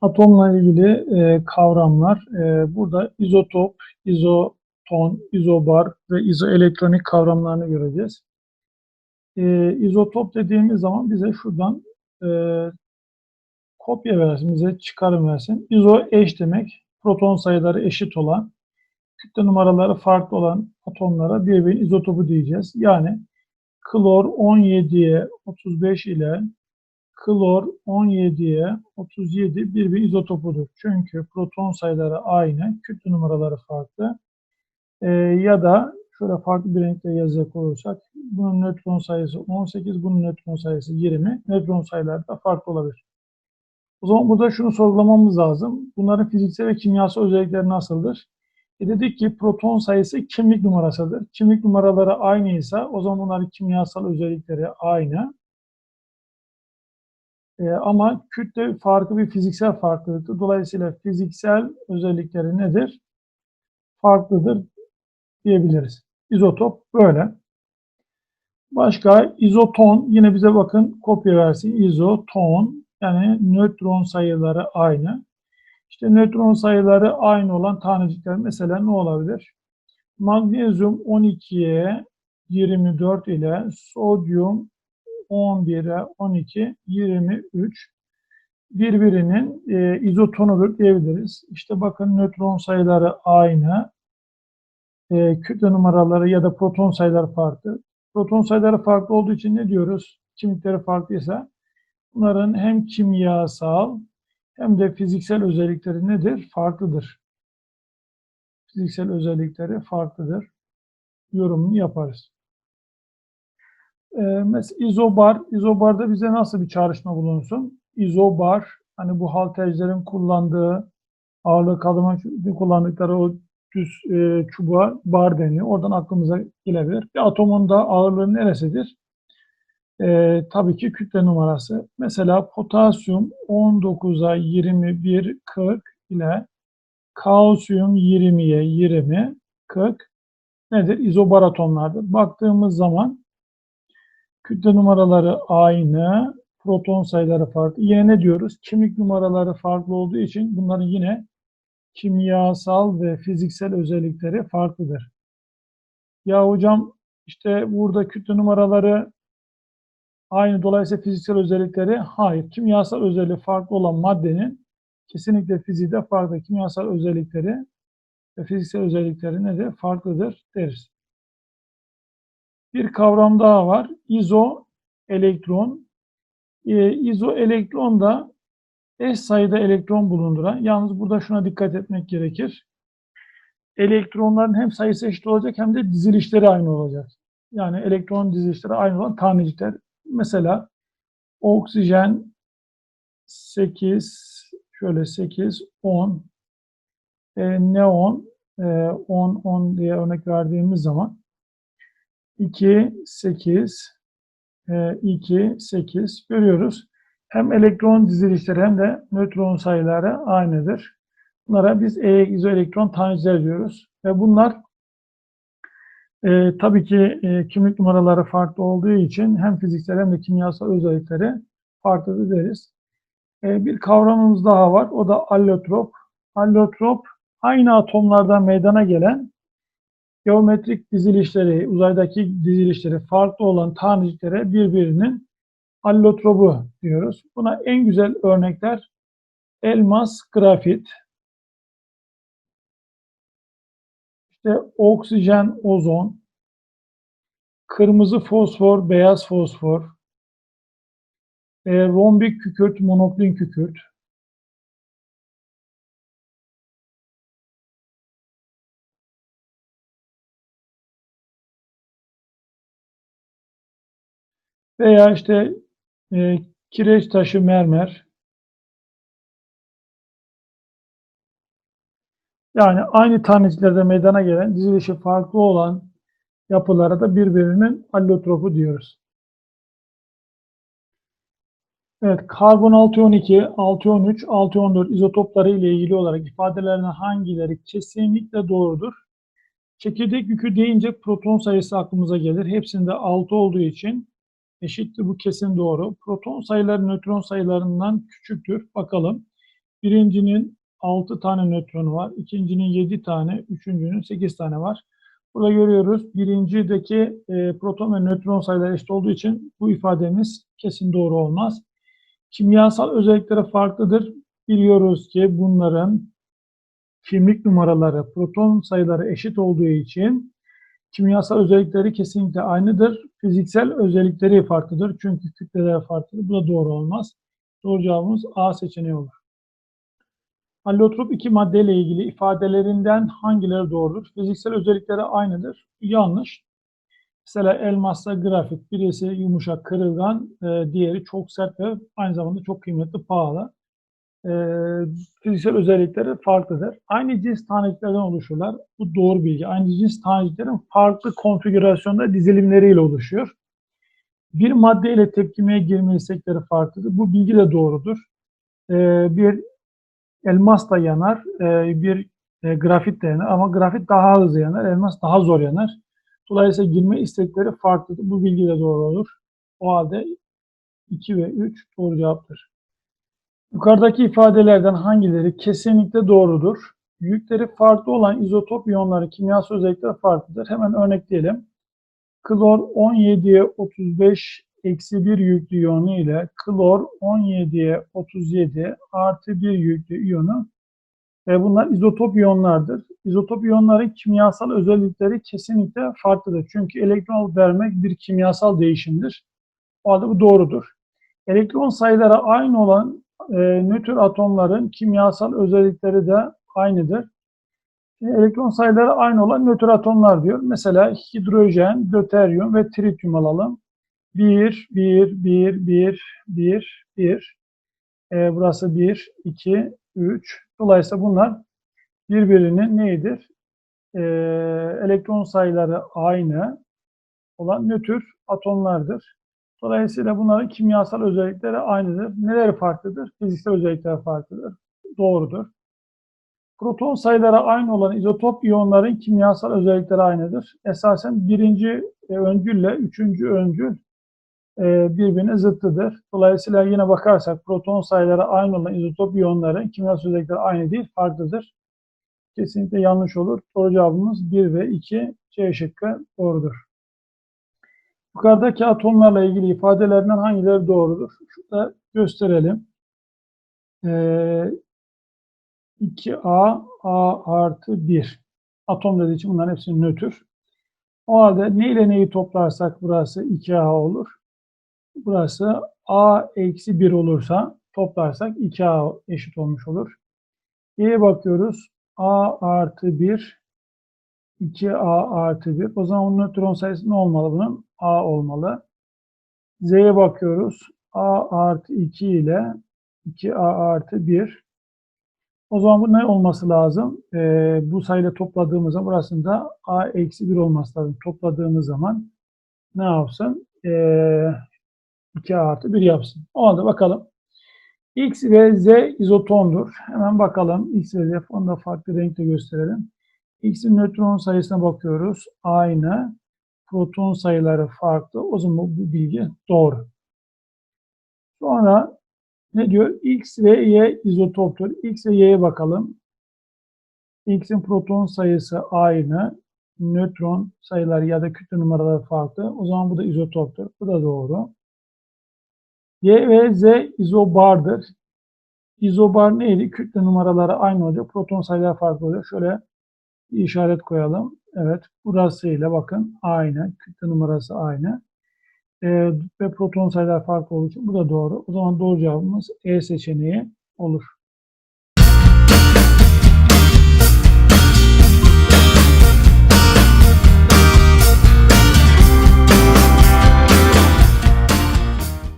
Atomla ilgili e, kavramlar. E, burada izotop, izoton, izobar ve izoelektronik kavramlarını göreceğiz. E, izotop dediğimiz zaman bize şuradan e, kopya versin, bize çıkarım versin. İzo eş demek. Proton sayıları eşit olan, kütle numaraları farklı olan atomlara birbirinin izotopu diyeceğiz. Yani klor 17'ye 35 ile klor 17'ye 37 birbirinin izotopudur. Çünkü proton sayıları aynı, kütle numaraları farklı. Ee, ya da şöyle farklı bir renkle yazacak olursak bunun nötron sayısı 18, bunun nötron sayısı 20. Nötron sayıları da farklı olabilir. O zaman burada şunu sorgulamamız lazım. Bunların fiziksel ve kimyasal özellikleri nasıldır? E dedik ki proton sayısı kimlik numarasıdır. Kimlik numaraları aynıysa o zaman bunların kimyasal özellikleri aynı. E, ama kütle farkı bir fiziksel farklılıktır. Dolayısıyla fiziksel özellikleri nedir? Farklıdır diyebiliriz. İzotop böyle. Başka izoton yine bize bakın kopya versin. İzoton yani nötron sayıları aynı. İşte nötron sayıları aynı olan tanecikler mesela ne olabilir? Magnezyum 12'ye 24 ile sodyum 11'e 12, 23 birbirinin e, izotonudur diyebiliriz. İşte bakın nötron sayıları aynı. E, kütle numaraları ya da proton sayıları farklı. Proton sayıları farklı olduğu için ne diyoruz? Kimlikleri farklıysa bunların hem kimyasal hem de fiziksel özellikleri nedir? Farklıdır. Fiziksel özellikleri farklıdır. Yorumunu yaparız. Ee, mesela izobar, izobarda bize nasıl bir çağrışma bulunsun? İzobar, hani bu haltercilerin kullandığı, ağırlığı kaldırmak için kullandıkları o düz e, çubuğa bar deniyor. Oradan aklımıza gelebilir. Bir atomun da ağırlığı neresidir? E, tabii ki kütle numarası. Mesela potasyum 19'a 21, 40 ile kalsiyum 20'ye 20, 40 nedir? İzobar atomlardır. Baktığımız zaman kütle numaraları aynı, proton sayıları farklı. Yine ne diyoruz? Kimlik numaraları farklı olduğu için bunların yine kimyasal ve fiziksel özellikleri farklıdır. Ya hocam işte burada kütle numaraları aynı dolayısıyla fiziksel özellikleri hayır. Kimyasal özelliği farklı olan maddenin kesinlikle fiziği de farklı. Kimyasal özellikleri ve fiziksel özellikleri nedir? Farklıdır deriz. Bir kavram daha var. İzo elektron. Ee, izo elektron da eş sayıda elektron bulunduran. Yalnız burada şuna dikkat etmek gerekir. Elektronların hem sayısı eşit olacak hem de dizilişleri aynı olacak. Yani elektron dizilişleri aynı olan tanecikler. Mesela oksijen 8, şöyle 8, 10, e, neon e, 10, 10 diye örnek verdiğimiz zaman 2, 8, 2, 8 görüyoruz. Hem elektron dizilişleri hem de nötron sayıları aynıdır. Bunlara biz E izoelektron tanecikler diyoruz. Ve bunlar e, tabii ki e, kimlik numaraları farklı olduğu için hem fiziksel hem de kimyasal özellikleri farklı deriz. E, bir kavramımız daha var. O da allotrop. Allotrop aynı atomlardan meydana gelen geometrik dizilişleri, uzaydaki dizilişleri farklı olan taneciklere birbirinin allotrobu diyoruz. Buna en güzel örnekler elmas, grafit, işte oksijen, ozon, kırmızı fosfor, beyaz fosfor, e, rombik kükürt, monoklin kükürt, veya işte e, kireç taşı mermer. Yani aynı taneciklerde meydana gelen dizilişi farklı olan yapılara da birbirinin allotropu diyoruz. Evet, karbon 612, 613, 614 izotopları ile ilgili olarak ifadelerinin hangileri kesinlikle doğrudur? Çekirdek yükü deyince proton sayısı aklımıza gelir. Hepsinde 6 olduğu için eşittir. Bu kesin doğru. Proton sayıları nötron sayılarından küçüktür. Bakalım. Birincinin 6 tane nötronu var. ikincinin 7 tane. Üçüncünün 8 tane var. Burada görüyoruz birincideki e, proton ve nötron sayıları eşit olduğu için bu ifademiz kesin doğru olmaz. Kimyasal özellikleri farklıdır. Biliyoruz ki bunların kimlik numaraları, proton sayıları eşit olduğu için kimyasal özellikleri kesinlikle aynıdır. Fiziksel özellikleri farklıdır. Çünkü kütleleri farklıdır. Bu da doğru olmaz. Doğru cevabımız A seçeneği olur. Allotrop iki maddeyle ilgili ifadelerinden hangileri doğrudur? Fiziksel özellikleri aynıdır. Yanlış. Mesela elmasla grafit. Birisi yumuşak, kırılgan, e, diğeri çok sert ve aynı zamanda çok kıymetli, pahalı. E, fiziksel özellikleri farklıdır. Aynı cins taneciklerden oluşurlar. Bu doğru bilgi. Aynı cins taneciklerin farklı konfigürasyonda dizilimleriyle oluşuyor. Bir madde ile tepkimeye girme istekleri farklıdır. Bu bilgi de doğrudur. E, bir elmas da yanar, e, bir e, grafit de yanar ama grafit daha hızlı yanar, elmas daha zor yanar. Dolayısıyla girme istekleri farklıdır. Bu bilgi de doğru olur. O halde 2 ve 3 doğru cevaptır. Yukarıdaki ifadelerden hangileri kesinlikle doğrudur? Yükleri farklı olan izotop iyonları kimyasal özellikleri farklıdır. Hemen örnekleyelim. Klor 17'ye 35 eksi 1 yüklü iyonu ile klor 17'ye 37 artı 1 yüklü iyonu ve bunlar izotop iyonlardır. İzotop iyonların kimyasal özellikleri kesinlikle farklıdır. Çünkü elektron vermek bir kimyasal değişimdir. O halde bu doğrudur. Elektron sayıları aynı olan e, nötr atomların kimyasal özellikleri de aynıdır. Şimdi elektron sayıları aynı olan nötr atomlar diyor. Mesela hidrojen, döteryum ve trityum alalım. 1, 1, 1, 1, 1, 1. E, burası 1, 2, 3. Dolayısıyla bunlar birbirinin neydir? E, elektron sayıları aynı olan nötr atomlardır. Dolayısıyla bunların kimyasal özellikleri aynıdır. Neleri farklıdır? Fiziksel özellikleri farklıdır. Doğrudur. Proton sayıları aynı olan izotop iyonların kimyasal özellikleri aynıdır. Esasen birinci e, öncülle üçüncü öncül e, birbirine zıttıdır. Dolayısıyla yine bakarsak proton sayıları aynı olan izotop iyonların kimyasal özellikleri aynı değil, farklıdır. Kesinlikle yanlış olur. Doğru cevabımız 1 ve 2 C şıkkı doğrudur. Yukarıdaki atomlarla ilgili ifadelerinden hangileri doğrudur? Şurada gösterelim. Ee, 2A, A artı 1. Atom dediği için bunların hepsi nötr. O halde ne ile neyi toplarsak burası 2A olur. Burası A eksi 1 olursa toplarsak 2A eşit olmuş olur. Y'ye bakıyoruz. A artı 1 2A artı 1. O zaman nötron sayısı ne olmalı bunun? A olmalı. Z'ye bakıyoruz. A artı 2 ile 2A artı 1. O zaman bu ne olması lazım? Ee, bu sayıyla topladığımız zaman burasında A eksi 1 olması lazım. Topladığımız zaman ne yapsın? Ee, 2A artı 1 yapsın. O halde bakalım. X ve Z izotondur. Hemen bakalım. X ve Z onu da farklı renkle gösterelim. X'in nötron sayısına bakıyoruz. Aynı. Proton sayıları farklı. O zaman bu bilgi doğru. Sonra ne diyor? X ve Y izotoptur. X ve Y'ye bakalım. X'in proton sayısı aynı. Nötron sayıları ya da kütle numaraları farklı. O zaman bu da izotoptur. Bu da doğru. Y ve Z izobardır. İzobar neydi? Kütle numaraları aynı olacak. Proton sayıları farklı olacak. Şöyle bir işaret koyalım. Evet. Burasıyla bakın aynı. Kütle numarası aynı. Ee, ve proton sayıları farklı olduğu için bu da doğru. O zaman doğru cevabımız E seçeneği olur.